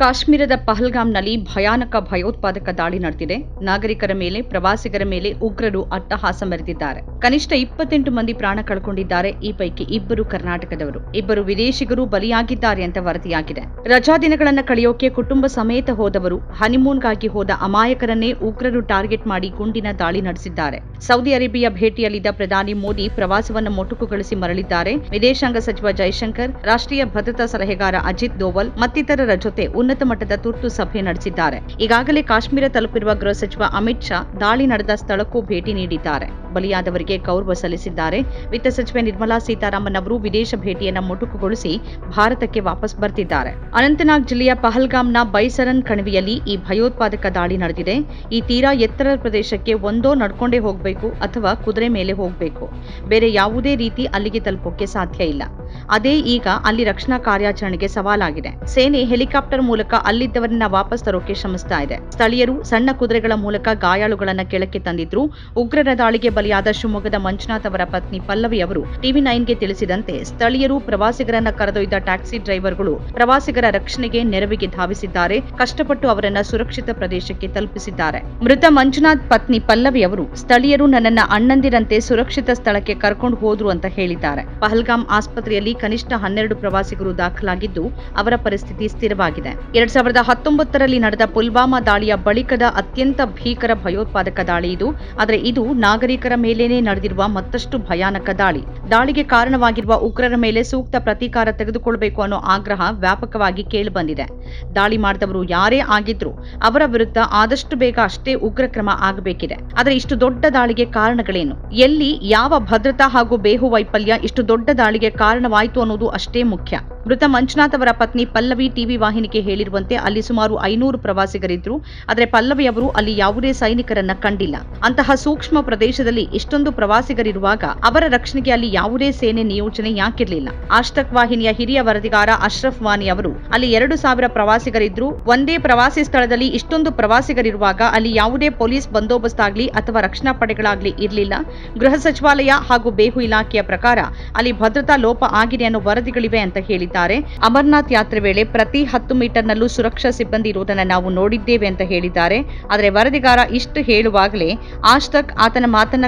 ಕಾಶ್ಮೀರದ ಪಹಲ್ಗಾಮ್ನಲ್ಲಿ ಭಯಾನಕ ಭಯೋತ್ಪಾದಕ ದಾಳಿ ನಡೆದಿದೆ. ನಾಗರಿಕರ ಮೇಲೆ, ಪ್ರವಾಸಿಗರ ಮೇಲೆ ಉಗ್ರರು ಅಟ್ಟಹಾಸ ಮೆರೆದಿದ್ದಾರೆ. ಕನಿಷ್ಠ ಇಪ್ಪತ್ತೆಂಟು ಮಂದಿ ಪ್ರಾಣ ಕಳ್ಕೊಂಡಿದ್ದಾರೆ. ಈ ಪೈಕಿ ಇಬ್ಬರು ಕರ್ನಾಟಕದವರು. ಇಬ್ಬರು ವಿದೇಶಿಗರು ಬಲಿಯಾಗಿದ್ದಾರೆ ಅಂತ ವರದಿಯಾಗಿದೆ. ರಜಾ ದಿನಗಳನ್ನು ಕಳೆಯೋಕೆ ಕುಟುಂಬ ಸಮೇತ ಹೋದವರು, ಹನಿಮೂನ್ಗಾಗಿ ಹೋದ ಅಮಾಯಕರನ್ನೇ ಉಗ್ರರು ಟಾರ್ಗೆಟ್ ಮಾಡಿ ಗುಂಡಿನ ದಾಳಿ ನಡೆಸಿದ್ದಾರೆ. ಸೌದಿ ಅರೇಬಿಯಾ ಭೇಟಿಯಲ್ಲಿದ್ದ ಪ್ರಧಾನಿ ಮೋದಿ ಪ್ರವಾಸವನ್ನು ಮೊಟಕುಗೊಳಿಸಿ ಮರಳಿದ್ದಾರೆ. ವಿದೇಶಾಂಗ ಸಚಿವ ಜೈಶಂಕರ್, ರಾಷ್ಟ್ರೀಯ ಭದ್ರತಾ ಸಲಹೆಗಾರ ಅಜಿತ್ ದೋವಲ್ ಮತ್ತಿತರರ ಜೊತೆ ಉನ್ನತ ಮಟ್ಟದ ತುರ್ತು ಸಭೆ ನಡೆಸಿದ್ದಾರೆ. ಈಗಾಗಲೇ ಕಾಶ್ಮೀರ ತಲುಪಿರುವ ಗೃಹ ಸಚಿವ ಅಮಿತ್ ಶಾ ದಾಳಿ ನಡೆದ ಸ್ಥಳಕ್ಕೂ ಭೇಟಿ ನೀಡಿದ್ದಾರೆ. ಬಲಿಯಾದವರಿಗೆ ಗೌರವ ಸಲ್ಲಿಸಿದ್ದಾರೆ. ವಿತ್ತ ಸಚಿವೆ ನಿರ್ಮಲಾ ಸೀತಾರಾಮನ್ ಅವರು ವಿದೇಶ ಭೇಟಿಯನ್ನ ಮುಟುಕುಗೊಳಿಸಿ ಭಾರತಕ್ಕೆ ವಾಪಸ್ ಬರ್ತಿದ್ದಾರೆ. ಅನಂತನಾಗ್ ಜಿಲ್ಲೆಯ ಪಹಲ್ಗಾಮ್ನ ಬೈಸರನ್ ಕಣಿವೆಯಲ್ಲಿ ಈ ಭಯೋತ್ಪಾದಕ ದಾಳಿ ನಡೆದಿದೆ. ಈ ತೀರಾ ಎತ್ತರ ಪ್ರದೇಶಕ್ಕೆ ಒಂದೋ ನಡ್ಕೊಂಡೇ ಹೋಗಬೇಕು ಅಥವಾ ಕುದುರೆ ಮೇಲೆ ಹೋಗಬೇಕು. ಬೇರೆ ಯಾವುದೇ ರೀತಿ ಅಲ್ಲಿಗೆ ತಲುಪೋಕೆ ಸಾಧ್ಯ ಇಲ್ಲ. ಅದೇ ಈಗ ಅಲ್ಲಿ ರಕ್ಷಣಾ ಕಾರ್ಯಾಚರಣೆಗೆ ಸವಾಲಾಗಿದೆ. ಸೇನೆ ಹೆಲಿಕಾಪ್ಟರ್ ಮೂಲಕ ಅಲ್ಲಿದ್ದವರನ್ನ ವಾಪಸ್ ತರೋಕೆ ಶ್ರಮಿಸ್ತಾ ಇದೆ. ಸ್ಥಳೀಯರು ಸಣ್ಣ ಕುದುರೆಗಳ ಮೂಲಕ ಗಾಯಾಳುಗಳನ್ನ ಕೆಳಕ್ಕೆ ತಂದಿದ್ರು. ಉಗ್ರರ ದಾಳಿಗೆ ಬಲಿಯಾದ ಶಿವಮೊಗ್ಗದ ಮಂಜುನಾಥ್ ಅವರ ಪತ್ನಿ ಪಲ್ಲವಿ ಅವರು ಟಿವಿ ನೈನ್ಗೆ ತಿಳಿಸಿದಂತೆ ಸ್ಥಳೀಯರು ಪ್ರವಾಸಿಗರನ್ನ ಕರೆದೊಯ್ದ ಟ್ಯಾಕ್ಸಿ ಡ್ರೈವರ್ಗಳು ಪ್ರವಾಸಿಗರ ರಕ್ಷಣೆಗೆ ನೆರವಿಗೆ ಧಾವಿಸಿದ್ದಾರೆ, ಕಷ್ಟಪಟ್ಟು ಅವರನ್ನ ಸುರಕ್ಷಿತ ಪ್ರದೇಶಕ್ಕೆ ತಲುಪಿಸಿದ್ದಾರೆ. ಮೃತ ಮಂಜುನಾಥ್ ಪತ್ನಿ ಪಲ್ಲವಿ ಅವರು ಸ್ಥಳೀಯರು ನನ್ನನ್ನ ಅಣ್ಣಂದಿರಂತೆ ಸುರಕ್ಷಿತ ಸ್ಥಳಕ್ಕೆ ಕರ್ಕೊಂಡು ಹೋದ್ರು ಅಂತ ಹೇಳಿದ್ದಾರೆ. ಪಹಲ್ಗಾಮ್ ಆಸ್ಪತ್ರೆಯಲ್ಲಿ ಕನಿಷ್ಠ ಹನ್ನೆರಡು ಪ್ರವಾಸಿಗರು ದಾಖಲಾಗಿದ್ದು, ಅವರ ಪರಿಸ್ಥಿತಿ ಸ್ಥಿರವಾಗಿದೆ. ಎರಡ್ ಸಾವಿರದ ಹತ್ತೊಂಬತ್ತರಲ್ಲಿ ನಡೆದ ಪುಲ್ವಾಮಾ ದಾಳಿಯ ಬಳಿಕದ ಅತ್ಯಂತ ಭೀಕರ ಭಯೋತ್ಪಾದಕ ದಾಳಿ ಇದು. ಆದರೆ ಇದು ನಾಗರಿಕರ ಮೇಲೇನೆ ನಡೆದಿರುವ ಮತ್ತಷ್ಟು ಭಯಾನಕ ದಾಳಿ. ದಾಳಿಗೆ ಕಾರಣವಾಗಿರುವ ಉಗ್ರರ ಮೇಲೆ ಸೂಕ್ತ ಪ್ರತೀಕಾರ ತೆಗೆದುಕೊಳ್ಳಬೇಕು ಅನ್ನೋ ಆಗ್ರಹ ವ್ಯಾಪಕವಾಗಿ ಕೇಳಿಬಂದಿದೆ. ದಾಳಿ ಮಾಡಿದವರು ಯಾರೇ ಆಗಿದ್ರು ಅವರ ವಿರುದ್ಧ ಆದಷ್ಟು ಬೇಗ ಅಷ್ಟೇ ಉಗ್ರ ಕ್ರಮ ಆಗಬೇಕಿದೆ. ಆದರೆ ಇಷ್ಟು ದೊಡ್ಡ ದಾಳಿಗೆ ಕಾರಣಗಳೇನು? ಎಲ್ಲಿ, ಯಾವ ಭದ್ರತಾ ಹಾಗೂ ಬೇಹು ವೈಫಲ್ಯ ಇಷ್ಟು ದೊಡ್ಡ ದಾಳಿಗೆ ಕಾರಣವಾಯಿತು ಅನ್ನೋದು ಅಷ್ಟೇ ಮುಖ್ಯ. ಮೃತ ಮಂಜುನಾಥ್ ಅವರ ಪತ್ನಿ ಪಲ್ಲವಿ ಟಿವಿ ವಾಹಿನಿಗೆ ಹೇಳಿರುವಂತೆ ಅಲ್ಲಿ ಸುಮಾರು ಐನೂರು ಪ್ರವಾಸಿಗರಿದ್ರು. ಆದರೆ ಪಲ್ಲವಿ ಅವರು ಅಲ್ಲಿ ಯಾವುದೇ ಸೈನಿಕರನ್ನ ಕಂಡಿಲ್ಲ. ಅಂತಹ ಸೂಕ್ಷ್ಮ ಪ್ರದೇಶದಲ್ಲಿ ಇಷ್ಟೊಂದು ಪ್ರವಾಸಿಗರಿರುವಾಗ ಅವರ ರಕ್ಷಣೆಗೆ ಅಲ್ಲಿ ಯಾವುದೇ ಸೇನೆ ನಿಯೋಜನೆ ಯಾಕಿರಲಿಲ್ಲ. ಆಷ್ಟಕ್ ವಾಹಿನಿಯ ಹಿರಿಯ ವರದಿಗಾರ ಅಶ್ರಫ್ ವಾನಿ ಅವರು, ಅಲ್ಲಿ ಎರಡು ಸಾವಿರ ಪ್ರವಾಸಿಗರಿದ್ರು, ಒಂದೇ ಪ್ರವಾಸಿ ಸ್ಥಳದಲ್ಲಿ ಇಷ್ಟೊಂದು ಪ್ರವಾಸಿಗರಿರುವಾಗ ಅಲ್ಲಿ ಯಾವುದೇ ಪೊಲೀಸ್ ಬಂದೋಬಸ್ತ್ ಆಗ್ಲಿ ಅಥವಾ ರಕ್ಷಣಾ ಪಡೆಗಳಾಗ್ಲಿ ಇರಲಿಲ್ಲ. ಗೃಹ ಸಚಿವಾಲಯ ಹಾಗೂ ಬೇಹು ಇಲಾಖೆಯ ಪ್ರಕಾರ ಅಲ್ಲಿ ಭದ್ರತಾ ಲೋಪ ಆಗಿದೆ ಅನ್ನೋ ವರದಿಗಳಿವೆ ಅಂತ ಹೇಳಿದ್ದಾರೆ. ಅಮರನಾಥ್ ಯಾತ್ರೆ ವೇಳೆ ಪ್ರತಿ ಹತ್ತು ಮೀಟರ್ನಲ್ಲೂ ಸುರಕ್ಷಾ ಸಿಬ್ಬಂದಿ ಇರುವುದನ್ನು ನಾವು ನೋಡಿದ್ದೇವೆ ಅಂತ ಹೇಳಿದ್ದಾರೆ. ಆದರೆ ವರದಿಗಾರ ಇಷ್ಟು ಹೇಳುವಾಗಲೇ ಆಷ್ಟಕ್ ಆತನ ಮಾತನ್ನ